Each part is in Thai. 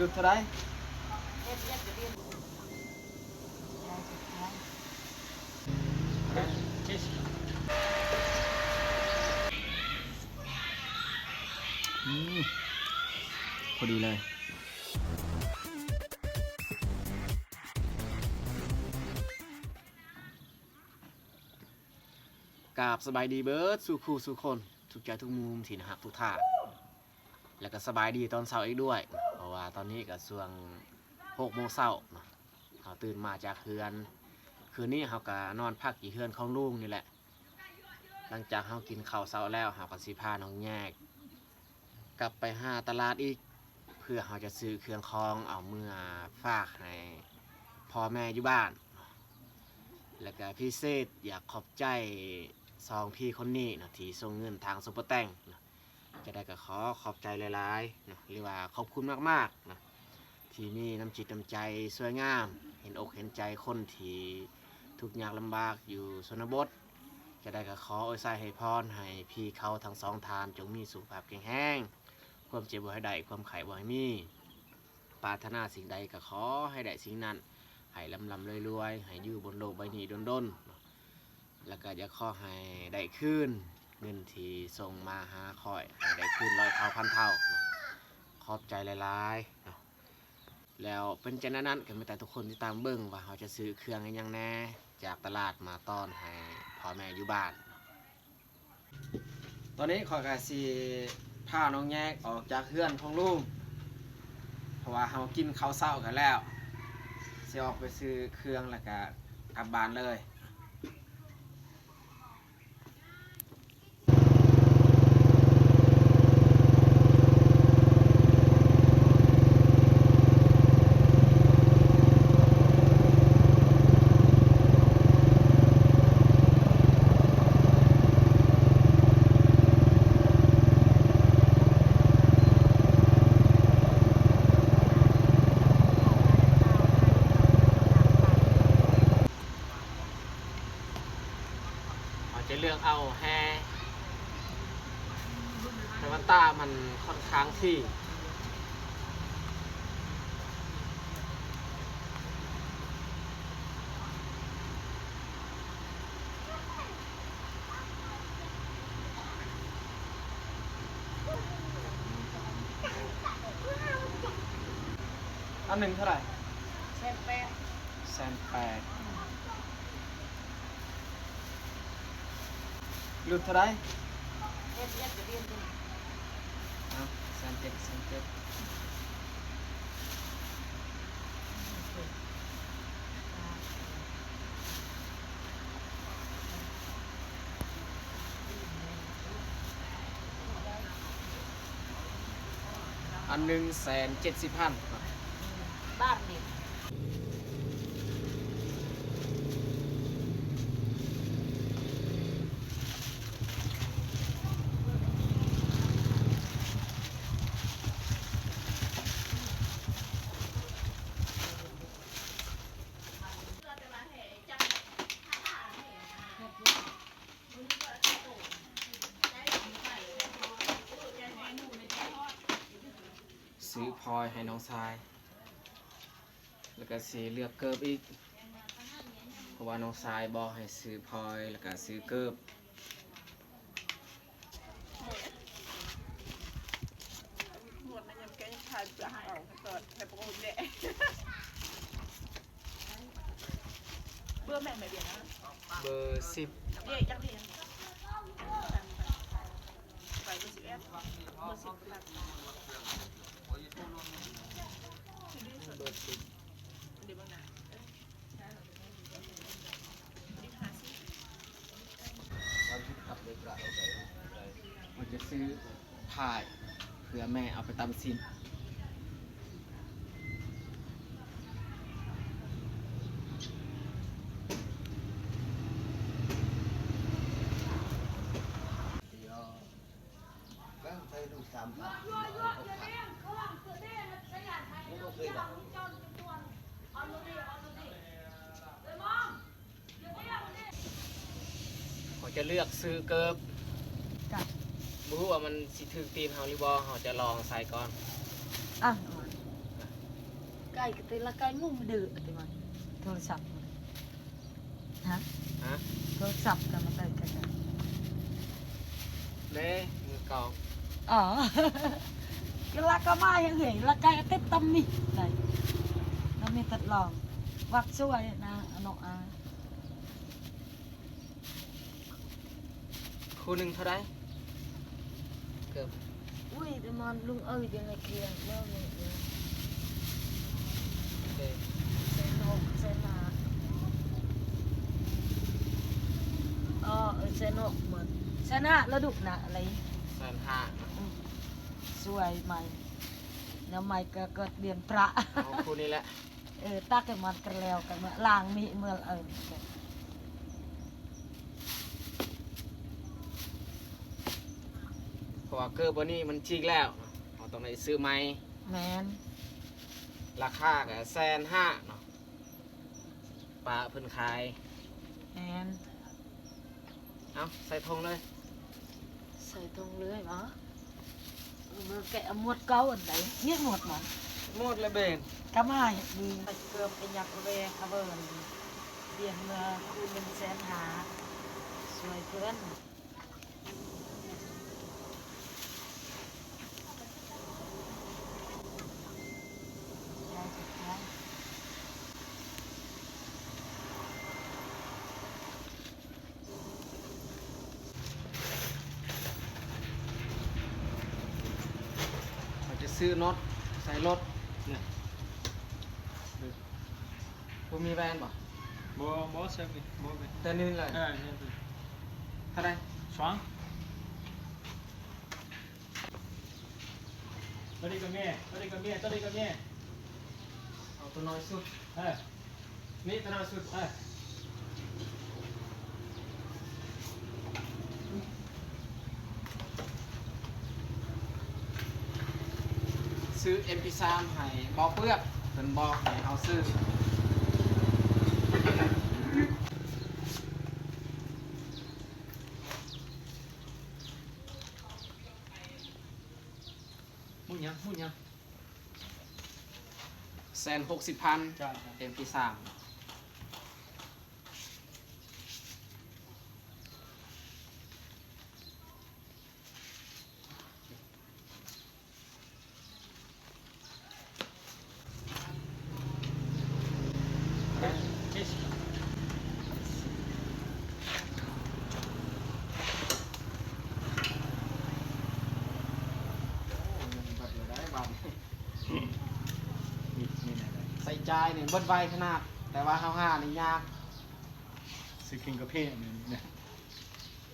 ลุดเท่าไรอืมพอดีเลยกราบสบายดีเบิร์ดสู่ครูสู่คน ทุกใจทุกมุมที่นะฮักทุกท่าแล้วก็สบายดีตอนเช้าอีกด้วยเพราะว่า ตอนนี้ก็ช่วงหกโมงเช้าเนาะเขาตื่นมาจากเฮือน คืนนี้เขาก็นอนพักอยู่เฮือนของลุงนี่แหละ หลังจากเขากินข้าวเช้าแล้วเขาก็สิพาน้องแยก กลับไปหาตลาดอีก เพื่อเขาจะซื้อเครื่องคองเอาเมื่อฝากให้พ่อแม่อยู่บ้าน แล้วก็พิเศษอยากขอบใจซองพี่คนนี้นะที่ส่งเงินทางซุปเปอร์แตงนะ จะได้ก็ขอขอบใจหลายๆนะหรือว่าขอบคุณมากๆนะที่มีน้ำจิตน้ำใจสวยงาม เห็นอกเห็นใจคนที่ทุกข์ยากลำบากอยู่ชนบท จะได้ก็ขออวยใส่ให้พรให้พี่เขาทั้งสองทานจงมีสุขภาพแข็งแรงความเจ็บบ่ให้ได้ความไข้บ่ให้มีปรารถนาสิ่งใดก็ขอให้ได้สิ่งนั้นให้ลำลำรวยๆให้อยู่บนโลกใบนี้ดนๆแล้วก็จะขอให้ได้คืน เงินที่ส่งมาหาคอยให้ได้คืนร้อยเท่าพันเท่าขอบใจหลายๆเนาะแล้วเป็นจังนั้นก็มีแต่ทุกคนที่ตามเบิ้งว่าเขาจะซื้อเครื่องให้ยังแน่จากตลาดมาต้อนให้พ่อแม่อยู่บ้าน ตอนนี้ขอยกาสีพาน้องแยกออกจากเฮือนของลุงเพราะว่าเขากินข้าวเศร้ากันแล้วจะออกไปซื้อเครื่องแล้วก็กลับบ้านเลย เอาแฮแต่ว่าตามันค่อนข้างที่อันหนึ่งเท่าไหร่ เส้นแป้ง แซนแปด หลุดเท่าไหร่เย็ดเย็ดจะเรียนจริงอะแซนเจ็ดแซนเจ็ดอันหนึ่งแสนเจ็ดสิบพัน บ้านนี่ ซื้อพ ลอยให้น้องชาย แล้วก็สีเลือกเกิบอีก เพราะว่าน้องชายบอกให้ซื้อพลอยแล้วก็ซื้อเกิบหมดมันยังแกงขาดจะหาออกตอดแต่ปกติเนี่ยเบื่อแม่ไม่เบียดนะเบอร์สิบเด็กจังเรียนไปเบอร์สิบเอ็ดเบอร์สิบ เบอร์สิบเดี๋ยวบ้างนะดิหาสิมันจะซื้อพายเพื่อแม่เอาไปตำซินเขา จะเลือกซื้อเกิบจ้ะบรู้ว่ามันสิถึกตีนเฮาหรือบ่เฮาจะลองใส่ก่อน อะ ไก่ก็ตีละไก่งุ่มดื้อติมันโทรศัพท์ฮะฮะ โทรศัพท์กันมาไก่กันเด้มือเก่าอ๋อ ก็ละก็มายังเห็นละไก่เต็มตำนี่ไก่น้ำมีตัดลอง วักช่วยนะอนกอา คู่หนึ่งเท่าไรเกือบอุ้ยแต่มันลุงเอ้ยยังไงเคียงเมื่อนี้เนี่ยเด้เซนกเซนาอ๋อเออเซนกเหมือนเซนาแล้วดุนะอะไรแสนห้าอืมสวยใหม่แล้วใหม่ก็เกิดเดือนพระเอาคู่นี้แหละเออตักให้มันกระแล้วกันเมื่อล่างมีเมื่อเออ เพราะ ว่าเกิร์บนี้มันจิกแล้วเราต้องไปซื้อไหมแมนราคาก็แสนห้าเนาะปลาเพิ่นขาย แมนเอาใส่ทงเลยใส่ตรงเลื่อยเหรอเออมื่อแกะหมวดเก่าอันไหนเนี่ยหมวดมันหมดเลยเบนก็มาอย่างดีเกือบเป็นยักษ์เวคาเบิร์นเรียนเมื่อคูณเป็นแสนหาสวยเพื่อนได้สุดท้าย เราจะซื้ อน็อตใส่รถเนี่ยบ่มีแบรนด์บ่บ่บ่ใช่ไหมบ่ไหมแต่นี่เลยอ่าเนี่ยสิเท่าไหรสองตัวนี้ก็แม่ตัวนี้ก็แม่ตัวนี้ก็แม่เอาตัวน้อยสุดเออนี่ตัวนั้นสุดเออ ซื้อ MP3 ให้บอเปื้อกเป็นบอกให้เอาซื้อ มุ่งยังมุ่งยังแสนหกสิบพันจ้า MP3 เฮ้ย บั ดเดี๋ยวได้บัดนี่นี่ไหนใส่ใจนี่เบิดไวขนาด แต่ว่าข้าวห้านี่ยากซื้อกินกาแฟเนี่ยเนี่ย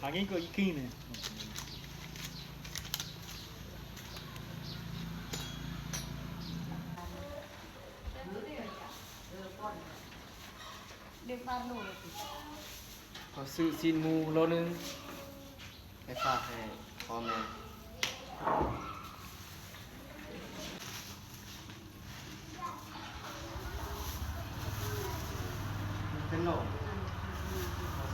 หากินก็อีกกินเนี่ยเด็กบ้านหนูเลยสิเขาซื้อซีนหมูโลนึงไปฝากให้พ่อแม่ มันเป็นโล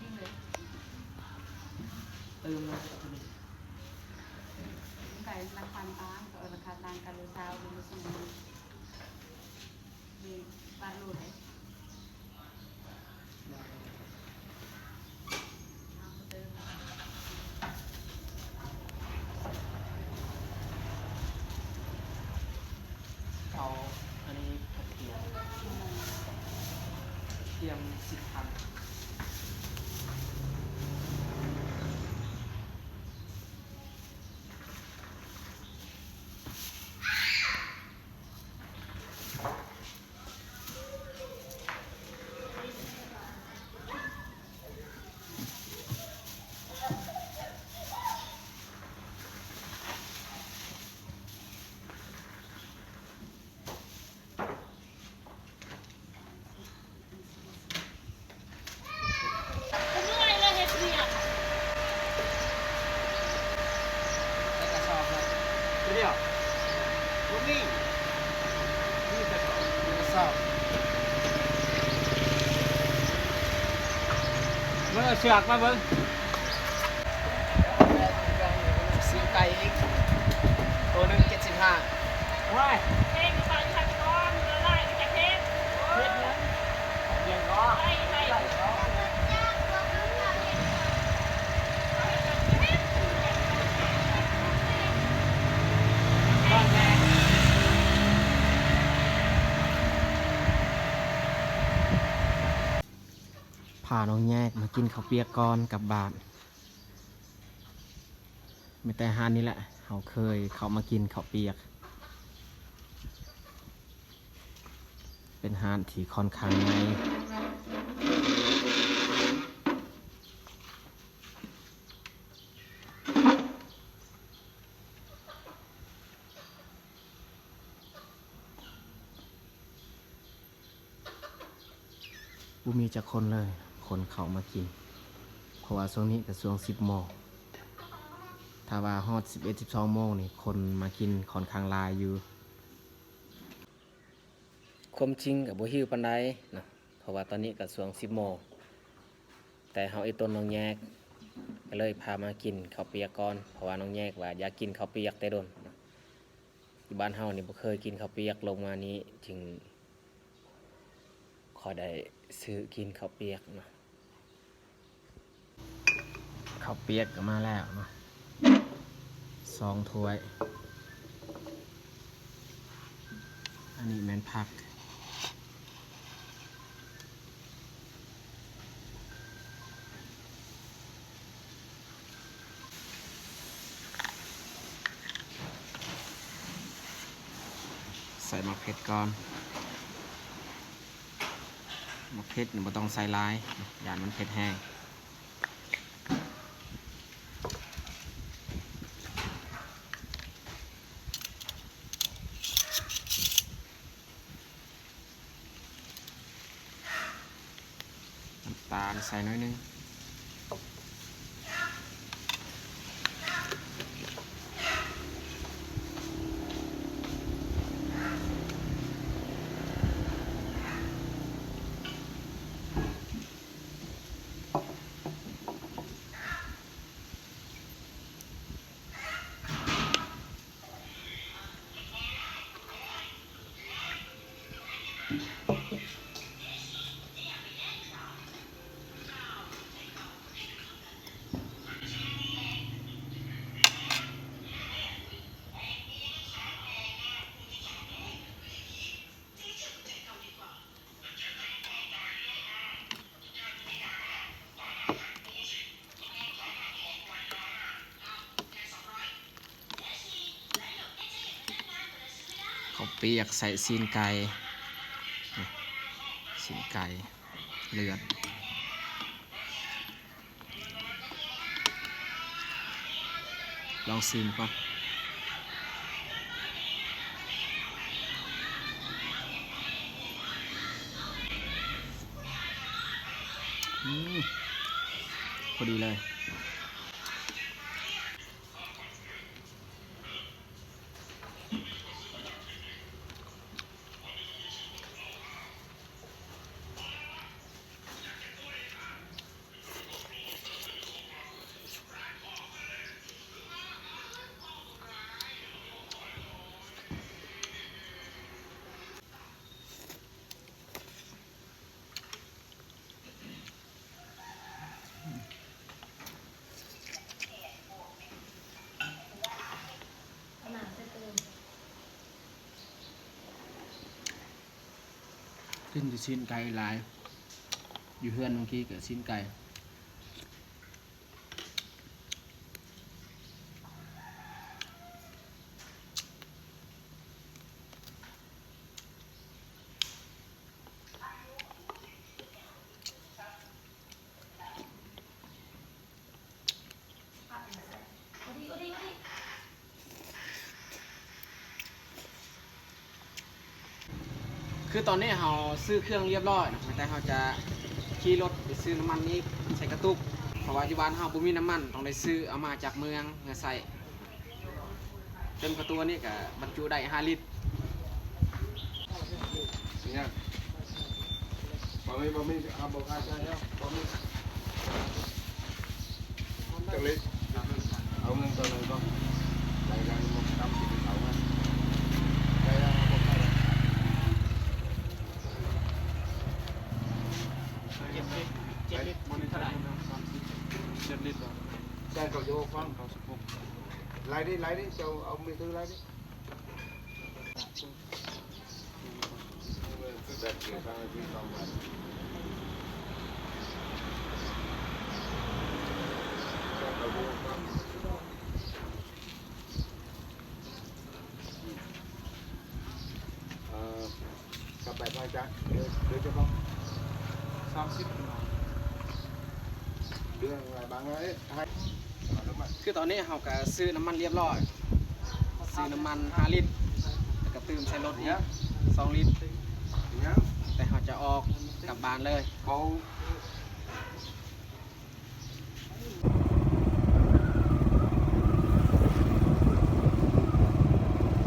ยิ่งเลย เติมเลยตัวนี้ ไก่ราคาต่างก็ราคาต่างกันเลยเช้าดูสมุนมีปลาลูดเลยเอาไปเติม เอาอันนี้กระเทียมกระเทียมสิบพัน เบิ่งเอาเสือกมาเบิ่ง ซื้อไก่อีกตัวหนึงเจ็ดสิบห้า ว้าย เพลงฟังชัดก้อนละลายจากเพชร เฮ็ดนั้น ยังก็ ไล่ไล่ พา น้องแยกมากินข้าวเปียกก่อนกับบานไม่แต่ฮานนี่แหละเขาเคยเขามากินข้าวเปียก เป็นฮานที่ค่อนข้างในบุมีจะคนเลย คนเขามากิน เพราะว่าช่วงนี้กระทรวงสิบโมงถ้าว่าฮอดสิบเอ็ดสิบสองโมงนี่คนมากินค่อนข้างลายอยู่ความจริงกับบ่ฮิวปานใดเนะเพราะว่าตอนนี้กระทรวงสิบโมงแต่เฮาไอ้ต้นน้องแยกก็เลยพามากินข้าวเปียกก่อนเพราะว่าน้องแยกว่าอยากกินข้าวเปียกแต่โดนบ้านเฮานี่บ่เคยกินข้าวเปียกลงมานี้จึงขอได้ซื้อกินข้าวเปียกเนาะ ข้าวเปียกก็มาแล้วเนาะสองถ้วย อันนี้แมนผัก ใส่มะเขือก่อนมะเขือนี่บ่ต้องใส่ลายยานมันเผ็ดแห้ง น้ำตาลใส่น้อยหนึงข้าว เปียกใส่ซีนไก่นี่ซีนไก่เลือดลองซีนก่อนพอดีเลย ขึ้นจะชิ้นไก่หลาย อยู่เพื่อนเมื่อกี้กับชิ้นไก่คือตอนนี้เรา ซื้อเครื่องเรียบร้อยนะแต่เขาจะขี่รถไปซื้อน้ำมันนี้ใส่กระตุกเพราะว่าอยู่บ้านเขาบุมีน้ำมันต้องได้ซื้อเอามาจากเมืองมาใส่เต็มกระตัวนี่กับบรรจุได้ห้ลิตรเมี่บะมีบะมีอาบอกาใช่แล้วบะมีจังลิตเอาเงินตัวหนึ่งก็ไปกัน เจ็ดลิตรใช่เขาโยกฟังเขาสกุลไล่ดิไล่ คือตอนนี้เราก็ซื้อน้ำมันเรียบร้อย ซื้อน้ำมัน5ลิตรแล้วก็เติมใส่รถอีก2ลิตรเนี่ยแต่เราจะออกกลับบ้านเลยเขา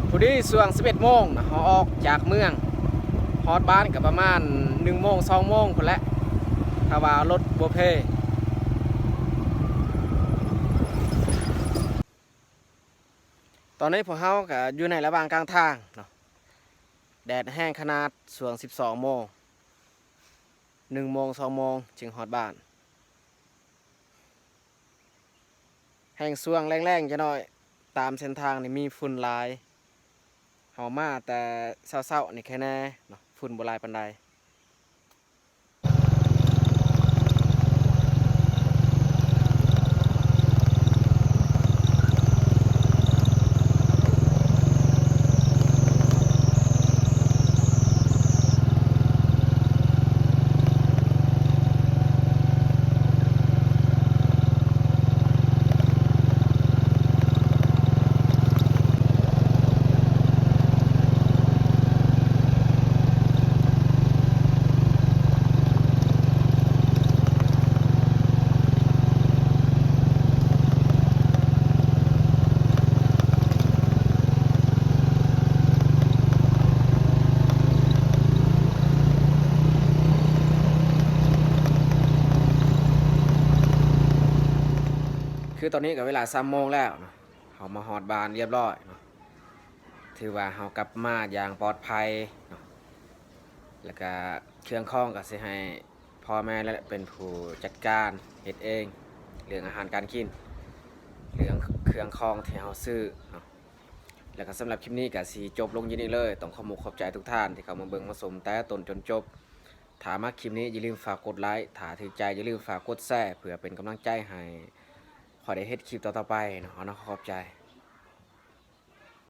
พอดีส่วง11โมงนะเราออกจากเมืองฮอดบ้านกับประมาณ1โมง2โมงคนแหละถ้าว่ารถบัวเพ ตอนนี้พวกเราก็อยู่ในระหว่างกลางทางเนาะแดดแห้งขนาดส่วง 12 โมง 1 โมง 2 โมง จึงฮอดบ้าน แห้งส่วงแรงๆจะหน่อย ตามเส้นทางนี่มีฝุ่นลายเฮามาแต่เศร้าๆนี่แค่แน่เนาะฝุ่นบ่หลายปานใด คือตอนนี้ก็เวลา3โมงแล้วเนาะเฮามาฮอดบานเรียบร้อยเนาะถือว่าเฮากลับมาอย่างปลอดภัยเนาะแล้วก็เครื่องข้องก็สิให้พ่อแม่และเป็นผู้จัดการเฮ็ดเอง เรื่องอาหารการกิน เรื่องเครื่องคองที่เราซื้อเนาะแล้วก็สำหรับคลิปนี้ก็สีจบลงยินดีเลย ต้องขอมขอบใจทุกท่านที่เข้ามาเบิ่งมาชมแต่ตนจนจบถามมาคลิปนี้อย่าลืมฝากกดไลค์ ถ้าถือใจอย่าลืมฝากกดแชร์เพื่อเป็นกำลังใจให้ ขอได้เฮ็ดคลิปต่อๆไปเนาะเนาะขอบใจ